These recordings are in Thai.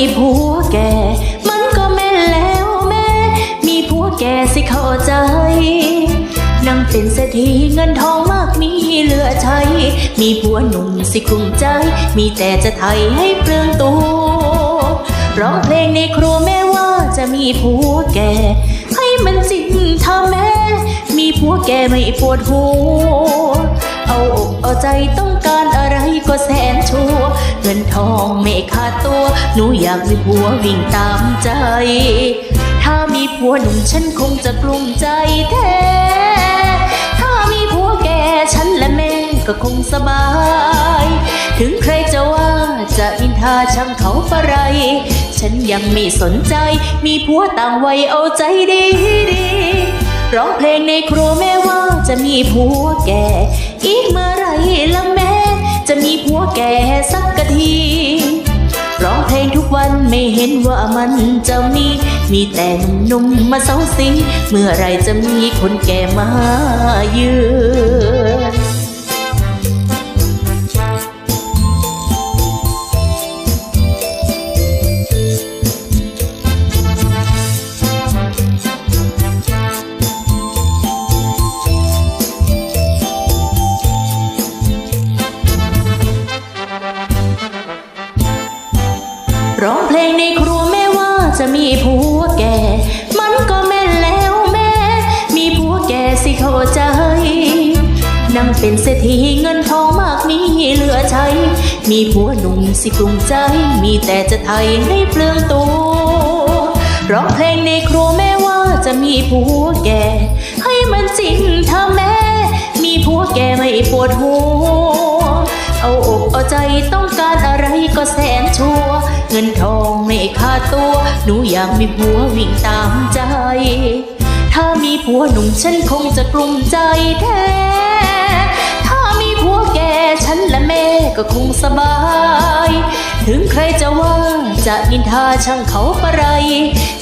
มีผัวแก่ มันก็แม่นแล้วแม่ มีผัวแก่สิเข้าใจ นั่งเป็นเศรษฐีเงินทองมากมีเหลือใช้ มีผัวหนุ่มสิกลุ้มใจ มีแต่จะไทยให้เปลืองตัวร้องเพลงในครัวแม่ว่าจะมีผัวแก่ ให้มันจริงถ้าแม่ มีผัวแก่ไม่ปวดหัว เอาอกเอาใจต้องการอะไรก็แสนชัว งินทองไม่ขาดตัว หนูอยากมีผัววิ่งตามใจ ถ้ามีผัวหนุ่มฉันคงจะกลุ้มใจแท้ ถ้ามีผัวแก่ฉันและแม่ก็คงสบาย ถึงใครจะว่าจะอินทาช่างเขาปะไร ฉันยังไม่สนใจ มีผัวต่างวัยเอาใจดีดีร้องเพลงในครัวแม่ว่าจะมีผัวแก่ อีกเมื่อไรละแม่ จะมีผัวแก่สัก ไม่เห็นว่ามันจะมี มีแต่หนุ่มมาเซาสิง เมื่อไรจะมีคนแก่มาเยือน ร้องเพลงในครัวแม่ว่าจะมีผัวแก่ มันก็แม่นแล้วแม่ มีผัวแก่สิเข้าใจ นั่งเป็นเศรษฐีเงินทองมากมีเหลือใช้ มีผัวหนุ่มสิกลุ้มใจ มีแต่จะไทยให้เปลืองตัวร้องเพลงในครัวแม่ว่าจะมีผัวแก่ ให้มันจริงถ้าแม่ มีผัวแก่ไม่ปวดหัวเอาอกเอาใจต้องการอะไรก็แสนชัว เงินทองไม่ขาตัว หนูอยากมีผัววิ่งตามใจ ถ้ามีผัวหนุ่มฉันคงจะกลุ้มใจแท้ ถ้ามีผัวแก่ฉันและแม่ก็คงสบาย ถึงใครจะว่าจะนินทาช่างเขาปะไร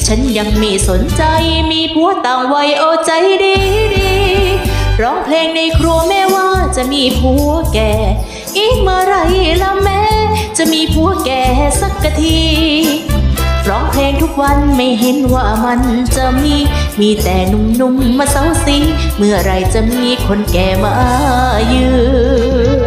ฉันยังไม่สนใจมีผัวต่างวัยเอาใจดีดีร้องเพลงในครัวแม่ว่าจะมีผัวแก่ อีกเมื่อไรละแม่ จะมีผัวแก่สักกะทีร้องเพลงทุกวันไม่เห็นว่ามันจะมี มีแต่หนุ่มๆมาเซาซี เมื่อไรจะมีคนแก่มาเยือ